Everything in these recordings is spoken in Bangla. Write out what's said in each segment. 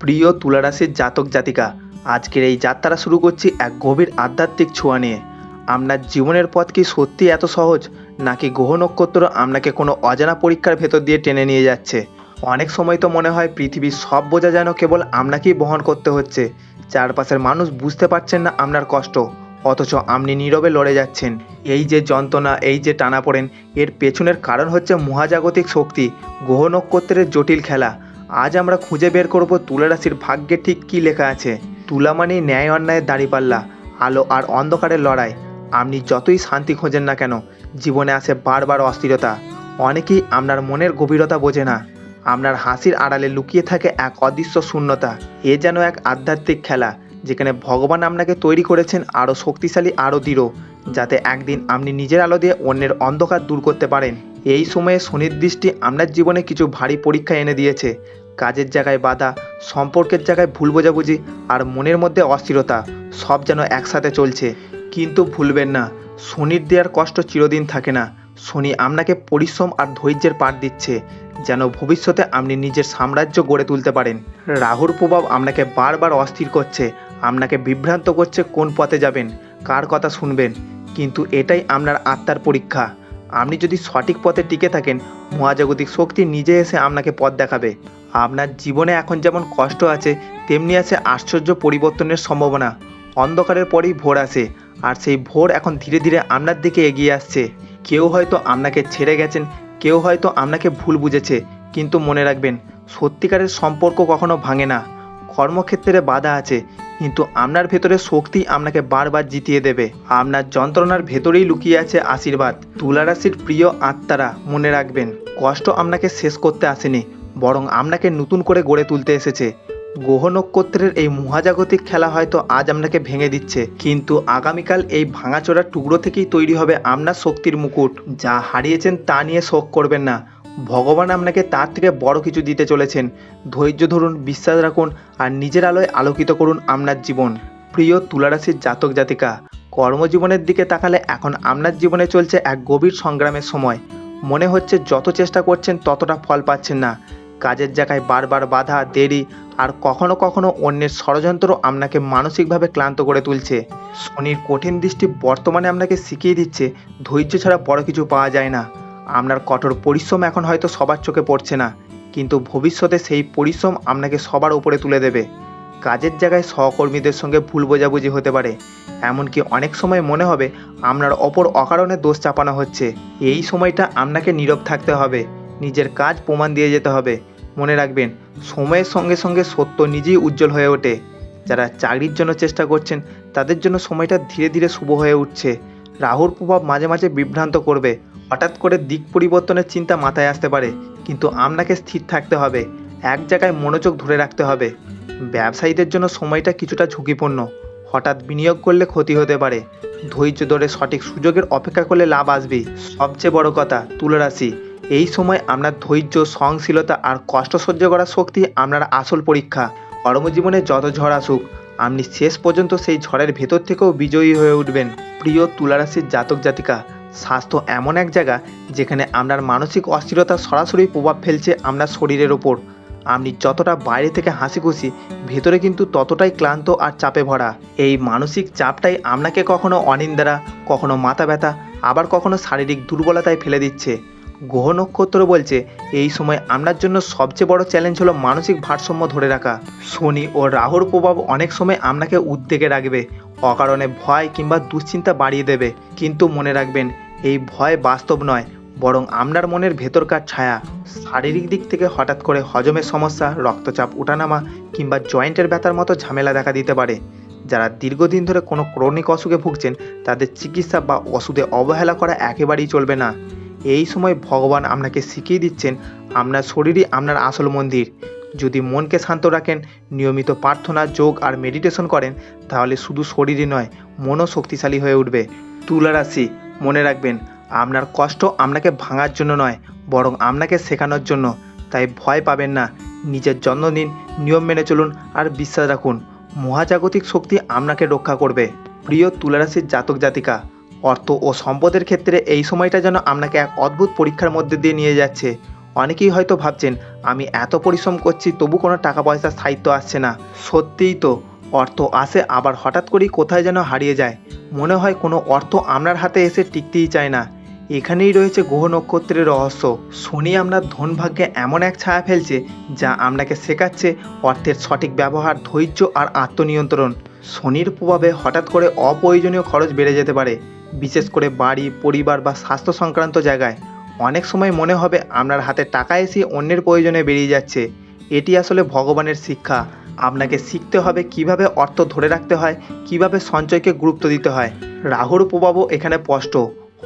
প্রিয় তুলারাশির জাতক জাতিকা, আজকের এই যাত্রা শুরু করছি এক গভীর আধ্যাত্মিক ছোঁয়া নিয়ে। আপনার জীবনের পথ কি সত্যি এত সহজ, নাকি গ্রহ নক্ষত্র আপনাকে কোনো অজানা পরীক্ষার ভেতর দিয়ে টেনে নিয়ে যাচ্ছে? অনেক সময় তো মনে হয় পৃথিবীর সব বোঝা যেন কেবল আপনাকেই বহন করতে হচ্ছে। চারপাশের মানুষ বুঝতে পারছেন না আপনার কষ্ট, অথচ আপনি নীরবে লড়ে যাচ্ছেন। এই যে যন্ত্রণা, এই যে টানাপোড়েন, এর পেছনের কারণ হচ্ছে মহাজাগতিক শক্তি, গ্রহ নক্ষত্রের জটিল খেলা। আজ আমরা খুঁজে বের করব তুলা রাশির ভাগ্যে ঠিক কী লেখা আছে। তুলা মানে ন্যায় অন্যায়ের দাঁড়িপাল্লা, আলো আর অন্ধকারের লড়াই। আপনি যতই শান্তি খোঁজেন না কেন, জীবনে আসে বারবার অস্থিরতা। অনেকেই আপনার মনের গভীরতা বোঝে না। আপনার হাসির আড়ালে লুকিয়ে থাকে এক অদৃশ্য শূন্যতা। এ যেন এক আধ্যাত্মিক খেলা, যেখানে ভগবান আপনাকে তৈরি করেছেন আরও শক্তিশালী, আরও দৃঢ়, যাতে একদিন আপনি নিজের আলো দিয়ে অন্যের অন্ধকার দূর করতে পারেন। এই সময়ে শনির দৃষ্টি আপনার জীবনে কিছু ভারী পরীক্ষা এনে দিয়েছে। কাজের জায়গায় বাধা, সম্পর্কের জায়গায় ভুল বোঝাবুঝি আর মনের মধ্যে অস্থিরতা, সব যেন একসাথে চলছে। কিন্তু ভুলবেন না, শনির দেওয়ার কষ্ট চিরদিন থাকে না। শনি আপনাকে পরিশ্রম আর ধৈর্যের পাঠ দিচ্ছে, যেন ভবিষ্যতে আপনি নিজের সাম্রাজ্য গড়ে তুলতে পারেন। রাহুর প্রভাব আপনাকে বারবার অস্থির করছে, আপনাকে বিভ্রান্ত করছে কোন পথে যাবেন, কার কথা শুনবেন, কিন্তু এটাই আপনার আত্মার পরীক্ষা। আপনি যদি সঠিক পথে টিকে থাকেন, মহাজাগতিক শক্তি নিজে এসে আপনাকে পথ দেখাবে। আপনার জীবনে এখন যেমন কষ্ট আছে, তেমনি আছে আশ্চর্য পরিবর্তনের সম্ভাবনা। অন্ধকারের পরেই ভোর আসে আর সেই ভোর এখন ধীরে ধীরে আপনার দিকে এগিয়ে আসছে। কেউ হয়তো আপনাকে ছেড়ে গেছেন, কেউ হয়তো আপনাকে ভুল বুঝেছে, কিন্তু মনে রাখবেন, সত্যিকারের সম্পর্ক কখনো ভাঙে না। কর্মক্ষেত্রে বাধা আছে, কিন্তু আপনার ভেতরে শক্তি আপনাকে বারবার জিতিয়ে দেবে। আপনার যন্ত্রণার ভেতরেই লুকিয়ে আছে আশীর্বাদ। তুলারাশির প্রিয় আত্মারা, মনে রাখবেন, কষ্ট আপনাকে শেষ করতে আসেনি। বরং আপনাকে নতুন করে গড়ে তুলতে এসেছে। গ্রহ নক্ষত্রের এই মহাজাগতিক খেলা হয়তো আজ আপনাকে ভেঙে দিচ্ছে, কিন্তু আগামীকাল এই ভাঙাচোরা টুকরো থেকেই তৈরি হবে আপনার শক্তির মুকুট। যা হারিয়েছেন তা নিয়ে শোক করবেন না। ভগবান আপনাকে তার থেকে বড় কিছু দিতে চলেছেন। ধৈর্য ধরুন, বিশ্বাস রাখুন, আর নিজের আলোয় আলোকিত করুন আপনার জীবন। প্রিয় তুলারাশির জাতক জাতিকা, কর্মজীবনের দিকে তাকালে এখন আপনার জীবনে চলছে এক গভীর সংগ্রামের সময়। মনে হচ্ছে যত চেষ্টা করছেন ততটা ফল পাচ্ছেন না। কাজের জায়গায় বারবার বাধা, দেরি আর কখনো কখনো অন্যের ষড়যন্ত্র আপনাকে মানসিকভাবে ক্লান্ত করে তুলছে। শনির কঠিন দৃষ্টি বর্তমানে আপনাকে শিখিয়ে দিচ্ছে, ধৈর্য ছাড়া বড় কিছু পাওয়া যায় না। আপনার কঠোর পরিশ্রম এখন হয়তো সবার চোখে পড়ছে না, কিন্তু ভবিষ্যতে সেই পরিশ্রম আপনাকে সবার উপরে তুলে দেবে। কাজের জায়গায় সহকর্মীদের সঙ্গে ভুল বোঝাবুঝি হতে পারে, এমনকি অনেক সময় মনে হবে আপনার অপর অকারণে দোষ চাপানো হচ্ছে। এই সময়টা আপনাকে নীরব থাকতে হবে। নিজের কাজ প্রমাণ দিয়ে যেতে হবে। মনে রাখবেন, সময়ের সঙ্গে সঙ্গে সত্য নিজেই উজ্জ্বল হয়ে ওঠে। যারা চাকরির জন্য চেষ্টা করছেন, তাদের জন্য সময়টা ধীরে ধীরে শুভ হয়ে উঠছে। রাহুর প্রভাব মাঝে মাঝে বিভ্রান্ত করবে। হঠাৎ করে দিক পরিবর্তনের চিন্তা মাথায় আসতে পারে। কিন্তু আপনাকে স্থির থাকতে হবে। এক জায়গায় মনোযোগ ধরে রাখতে হবে। ব্যবসায়ীদের জন্য সময়টা কিছুটা ঝুঁকিপূর্ণ। হঠাৎ বিনিয়োগ করলে ক্ষতি হতে পারে। ধৈর্য ধরে সঠিক সুযোগের অপেক্ষা করলে লাভ আসবে সবচেয়ে বড় কথা, তুলারাশি। এই সময় আপনার ধৈর্য, সহনশীলতা আর কষ্ট সহ্য করার শক্তি আপনার আসল পরীক্ষা। কর্মজীবনে যত ঝড় আসুক, আপনি শেষ পর্যন্ত সেই ঝড়ের ভেতর থেকেও বিজয়ী হয়ে উঠবেন। প্রিয় তুলারাশির জাতক জাতিকা, স্বাস্থ্য এমন এক জায়গা যেখানে আপনার মানসিক অস্থিরতা সরাসরি প্রভাব ফেলছে আপনার শরীরের ওপর। আপনি যতটা বাইরে থেকে হাসি খুশি ভেতরে কিন্তু ততটাই ক্লান্ত আর চাপে ভরা। এই মানসিক চাপটাই আপনাকে কখনো অনিন্দারা, কখনো মাথা ব্যথা, আবার কখনো শারীরিক দুর্বলতায় ফেলে দিচ্ছে। গ্রহ নক্ষত্র বলছে, এই সময় আপনার জন্য সবচেয়ে বড় চ্যালেঞ্জ হলো মানসিক ভারসাম্য ধরে রাখা। শনি ও রাহুর প্রভাব অনেক সময় আপনাকে উদ্বেগে রাখবে, অকারণে ভয় কিংবা দুশ্চিন্তা বাড়িয়ে দেবে। কিন্তু মনে রাখবেন, এই ভয় বাস্তব নয়, বরং আপনার মনের ভেতরকার ছায়া। শারীরিক দিক থেকে হঠাৎ করে হজমের সমস্যা, রক্তচাপ ওঠানামা কিংবা জয়েন্টের ব্যথার মতো ঝামেলা দেখা দিতে পারে। যারা দীর্ঘদিন ধরে কোনো ক্রনিক অসুখে ভুগছেন, তাদের চিকিৎসা বা ওষুধে অবহেলা করা একেবারেই চলবে না। এই সময় ভগবান আপনাকে শিখিয়ে দিচ্ছেন আপনার শরীরই আপনার আসল মন্দির। যদি মনকে শান্ত রাখেন, নিয়মিত প্রার্থনা, যোগ আর মেডিটেশন করেন, তাহলে শুধু শরীরই নয়, মনও শক্তিশালী হয়ে উঠবে। তুলা রাশি মনে রাখবেন, আপনার কষ্ট আপনাকে ভাঙার জন্য নয়, বরং আপনাকে শেখানোর জন্য। তাই ভয় পাবেন না, নিজের নিন, নিয়ম মেনে চলুন আর বিশ্বাস রাখুন, মহাজাগতিক শক্তি আপনাকে রক্ষা করবে। প্রিয় তুলারাশির জাতক জাতিকা অর্থ ও সম্পদের ক্ষেত্রে এই সময়টা যেন আপনাকে এক অদ্ভুত পরীক্ষার মধ্যে দিয়ে নিয়ে যাচ্ছে। অনেকেই হয়তো ভাবছেন, আমি এত পরিশ্রম করছি, তবু কোনো টাকা পয়সার স্থায়িত্ব আসছে না। সত্যিই তো, অর্থ আসে আবার হঠাৎ করেই কোথায় যেন হারিয়ে যায়। মনে হয় কোনো অর্থ আপনার হাতে এসে টিকতেই চায় না। এখানেই রয়েছে গ্রহ নক্ষত্রের রহস্য। শনি আপনার ধন ভাগ্যে এমন এক ছায়া ফেলছে, যা আপনাকে শেখাচ্ছে অর্থের সঠিক ব্যবহার, ধৈর্য আর আত্মনিয়ন্ত্রণ। শনির প্রভাবে হঠাৎ করে অপ্রয়োজনীয় খরচ বেড়ে যেতে পারে। বিশেষ করে বাড়ি, পরিবার বা স্বাস্থ্য সংক্রান্ত জায়গায়। অনেক সময় মনে হবে আপনার হাতে টাকা এসে অন্যের প্রয়োজনে বেরিয়ে যাচ্ছে। এটি আসলে ভগবানের শিক্ষা। আপনাকে শিখতে হবে কীভাবে অর্থ ধরে রাখতে হয়, কীভাবে সঞ্চয়কে গুরুত্ব দিতে হয়। রাহুর প্রভাবও এখানে স্পষ্ট।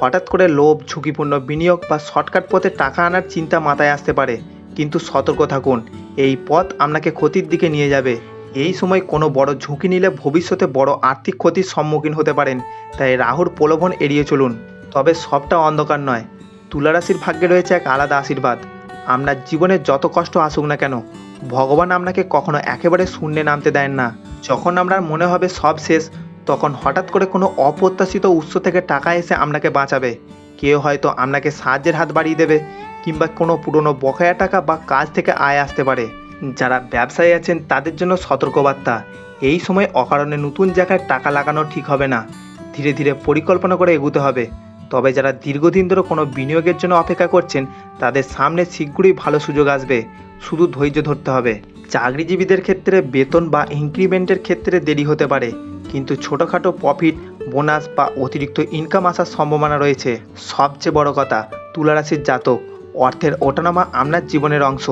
হঠাৎ করে লোভ, ঝুঁকিপূর্ণ বিনিয়োগ বা শর্টকাট পথে টাকা আনার চিন্তা মাথায় আসতে পারে। কিন্তু সতর্ক থাকুন, এই পথ আপনাকে ক্ষতির দিকে নিয়ে যাবে। এই সময় কোনো বড় ঝুঁকি নিলে ভবিষ্যতে বড় আর্থিক ক্ষতির সম্মুখীন হতে পারেন। তাই রাহুর প্রলোভন এড়িয়ে চলুন, তবে সবটা অন্ধকার নয়। তুলারাশির ভাগ্যে রয়েছে এক আলাদা আশীর্বাদ। আপনার জীবনে যত কষ্ট আসুক না কেন, ভগবান আপনাকে কখনো একেবারে শূন্যে নামতে দেন না। যখন আপনার মনে হবে সব শেষ, তখন হঠাৎ করে কোনো অপ্রত্যাশিত উৎস থেকে টাকা এসে আপনাকে বাঁচাবে। কেউ হয়তো আপনাকে সাহায্যের হাত বাড়িয়ে দেবে, কিংবা কোনো পুরনো বকেয়া টাকা বা কাজ থেকে আয় আসতে পারে। যারা ব্যবসায়ী আছেন তাদের জন্য সতর্কবার্তা। এই সময় অকারণে নতুন জায়গায় টাকা লাগানো ঠিক হবে না। ধীরে ধীরে পরিকল্পনা করে এগুতে হবে। তবে যারা দীর্ঘদিন ধরে কোনো বিনিয়োগের জন্য অপেক্ষা করছেন, তাদের সামনে শীঘ্রই ভালো সুযোগ আসবে। শুধু ধৈর্য ধরতে হবে। চাকরিজীবীদের ক্ষেত্রে বেতন বা ইনক্রিমেন্টের ক্ষেত্রে দেরি হতে পারে। কিন্তু ছোটোখাটো প্রফিট বোনাস বা অতিরিক্ত ইনকাম আসার সম্ভাবনা রয়েছে। সবচেয়ে বড় কথা, তুলারাশির জাতক, অর্থের ওঠানামা আপনার জীবনের অংশ।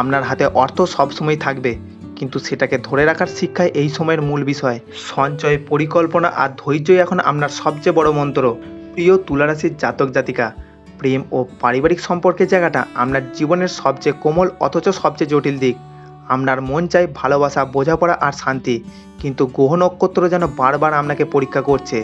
আপনার হাতে অর্থ সবসময় থাকবে, কিন্তু সেটাকে ধরে রাখার শিক্ষাই এই সময়ের মূল বিষয়। সঞ্চয়, পরিকল্পনা আর ধৈর্যই এখন আপনার সবচেয়ে বড় মন্ত্র। প্রিয় তুলারাশির জাতক জাতিকা, প্রেম ও পারিবারিক সম্পর্কের জায়গাটা আপনার জীবনের সবচেয়ে কোমল অথচ সবচেয়ে জটিল দিক। আপনার মন চাই ভালোবাসা, বোঝাপড়া আর শান্তি, কিন্তু গ্রহ নক্ষত্র যেন বারবার আপনাকে পরীক্ষা করছে।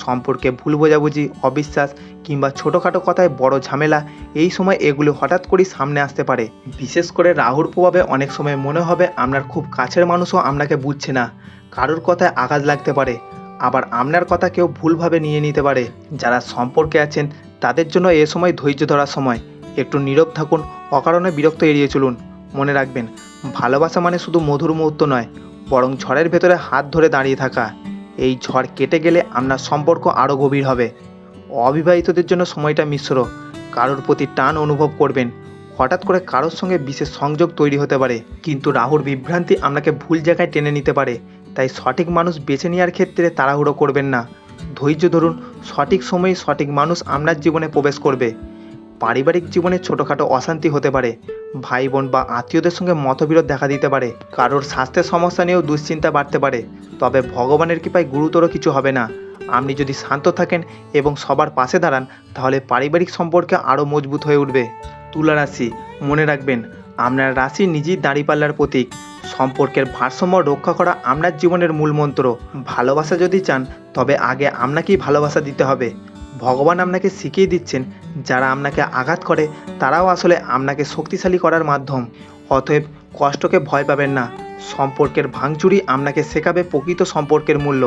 সম্পর্কে ভুল বোঝাবুঝি, অবিশ্বাস কিংবা ছোটোখাটো কথায় বড় ঝামেলা, এই সময় এগুলো হঠাৎ করেই সামনে আসতে পারে। বিশেষ করে রাহুর প্রভাবে অনেক সময় মনে হবে আপনার খুব কাছের মানুষও আপনাকে বুঝছে না। কারোর কথায় আঘাত লাগতে পারে। আবার আপনার কথা কেউ ভুলভাবে নিয়ে নিতে পারে। যারা সম্পর্কে আছেন, তাদের জন্য এ সময় ধৈর্য ধরার সময়। একটু নীরব থাকুন, অকারণে বিরক্ত এড়িয়ে চলুন। মনে রাখবেন, ভালোবাসা মানে শুধু মধুর মুহূর্ত নয়, বরং ঝড়ের ভেতরে হাত ধরে দাঁড়িয়ে থাকা। এই ঝড় কেটে গেলে আপনার সম্পর্ক আরও গভীর হবে। অবিবাহিতদের জন্য সময়টা মিশ্র। কারোর প্রতি টান অনুভব করবেন। হঠাৎ করে কারোর সঙ্গে বিশেষ সংযোগ তৈরি হতে পারে। কিন্তু রাহুর বিভ্রান্তি আপনাকে ভুল জায়গায় টেনে নিতে পারে। তাই সঠিক মানুষ বেছে নেওয়ার ক্ষেত্রে তাড়াহুড়ো করবেন না। ধৈর্য ধরুন, সঠিক সময়ে সঠিক মানুষ আপনার জীবনে প্রবেশ করবে। পারিবারিক জীবনে ছোটোখাটো অশান্তি হতে পারে। ভাই বোন বা আত্মীয়দের সঙ্গে মতবিরোধ দেখা দিতে পারে। কারোর স্বাস্থ্যের সমস্যা নিয়েও দুশ্চিন্তা বাড়তে পারে। তবে ভগবানের কৃপায় গুরুতর কিছু হবে না। আপনি যদি শান্ত থাকেন এবং সবার পাশে দাঁড়ান, তাহলে পারিবারিক সম্পর্কে আরও মজবুত হয়ে উঠবে। তুলা রাশি, মনে রাখবেন, আপনার রাশি নিজেই দাঁড়িপাল্লার প্রতীক। সম্পর্কের ভারসাম্য রক্ষা করা আপনার জীবনের মূল মন্ত্র। ভালোবাসা যদি চান, তবে আগে আপনাকেই ভালোবাসা দিতে হবে। ভগবান আপনাকে শিখিয়ে দিচ্ছেন, যারা আপনাকে আঘাত করে, তারাও আসলে আপনাকে শক্তিশালী করার মাধ্যম। অতএব কষ্টকে ভয় পাবেন না, সম্পর্কের ভাঙচুরি আপনাকে শেখাবে প্রকৃত সম্পর্কের মূল্য,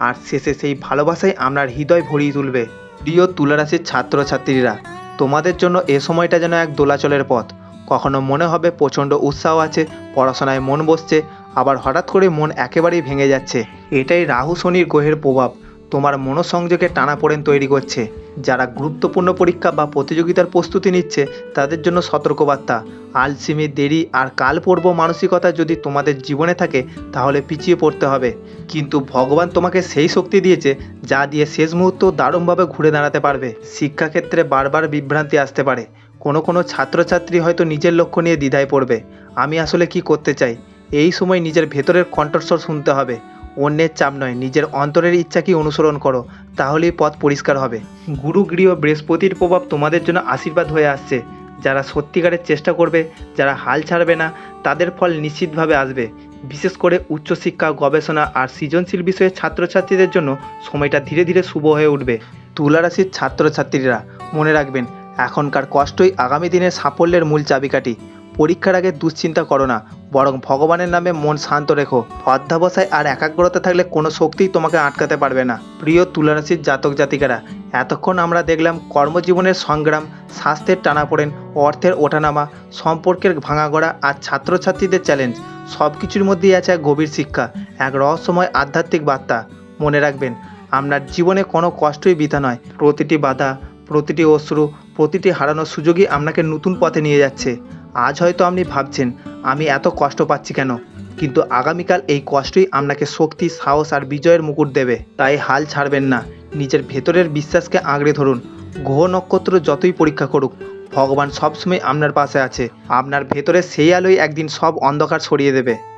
আর শেষে সেই ভালোবাসাই আপনার হৃদয় ভরিয়ে তুলবে। প্রিয় তুলারাশির ছাত্রছাত্রীরা, তোমাদের জন্য এ সময়টা যেন এক দোলাচলের পথ। কখনো মনে হবে প্রচণ্ড উৎসাহ আছে, পড়াশোনায় মন বসছে, আবার হঠাৎ করে মন একেবারেই ভেঙে যাচ্ছে। এটাই রাহু শনির গ্রহের প্রভাব। তোমার মনোসংযোগে টানাপোড়েন তৈরি করছে। যারা গুরুত্বপূর্ণ পরীক্ষা বা প্রতিযোগিতার প্রস্তুতি নিচ্ছে, তাদের জন্য সতর্কবার্তা। আলসিমি, দেরি আর কাল পড়ব মানসিকতা যদি তোমাদের জীবনে থাকে, তাহলে পিছিয়ে পড়তে হবে। কিন্তু ভগবান তোমাকে সেই শক্তি দিয়েছে, যা দিয়ে শেষ মুহূর্ত দারুণভাবে ঘুরে দাঁড়াতে পারবে। শিক্ষাক্ষেত্রে বারবার বিভ্রান্তি আসতে পারে। কোনো কোনো ছাত্রছাত্রী হয়তো নিজের লক্ষ্য নিয়ে দ্বিধায় পড়বে। আমি আসলে কি করতে চাই? এই সময় নিজের ভেতরের কণ্ঠস্বর শুনতে হবে। অন্যের চাপ নয়, নিজের অন্তরের ইচ্ছা কি অনুসরণ করো, তাহলেই পথ পরিষ্কার হবে। গুরু, গৃহ, বৃহস্পতির প্রভাব তোমাদের জন্য আশীর্বাদ হয়ে আসছে। যারা সত্যিকারের চেষ্টা করবে, যারা হাল ছাড়বে না, তাদের ফল নিশ্চিতভাবে আসবে। বিশেষ করে উচ্চশিক্ষা গবেষণা আর সৃজনশীল বিষয়ে ছাত্রছাত্রীদের জন্য সময়টা ধীরে ধীরে শুভ হয়ে উঠবে। তুলারাশির ছাত্রছাত্রীরা, মনে রাখবেন, এখনকার কষ্টই আগামী দিনের সাফল্যের মূল চাবিকাঠি। পরীক্ষার আগে দুশ্চিন্তা করো না, বরং ভগবানের নামে মন শান্ত রেখো। অধ্যাবসায় আর একাগ্রতা থাকলে কোনো শক্তিই তোমাকে আটকাতে পারবে না। প্রিয় তুলারাশির জাতক জাতিকারা, এতক্ষণ আমরা দেখলাম কর্মজীবনের সংগ্রাম, স্বাস্থ্যের টানাপোড়েন, অর্থের ওঠানামা, সম্পর্কের ভাঙাগড়া আর ছাত্রছাত্রীদের চ্যালেঞ্জ। সব কিছুর মধ্যেই আছে এক গভীর শিক্ষা, এক রহস্যময় আধ্যাত্মিক বার্তা। মনে রাখবেন, আপনার জীবনে কোনো কষ্টই বৃথা নয়। প্রতিটি বাধা, প্রতিটি অশ্রু, প্রতিটি হারানোর সুযোগই আপনাকে নতুন পথে নিয়ে যাচ্ছে। আজ হয়তো আপনি ভাবছেন, আমি এত কষ্ট পাচ্ছি কেন? কিন্তু আগামীকাল এই কষ্টই আপনাকে শক্তি, সাহস আর বিজয়ের মুকুট দেবে। তাই হাল ছাড়বেন না। নিজের ভেতরের বিশ্বাসকে আঁকড়ে ধরুন। গ্রহ নক্ষত্র যতই পরীক্ষা করুক, ভগবান সবসময় আপনার পাশে আছে। আপনার ভেতরে সেই আলোই একদিন সব অন্ধকার ছড়িয়ে দেবে।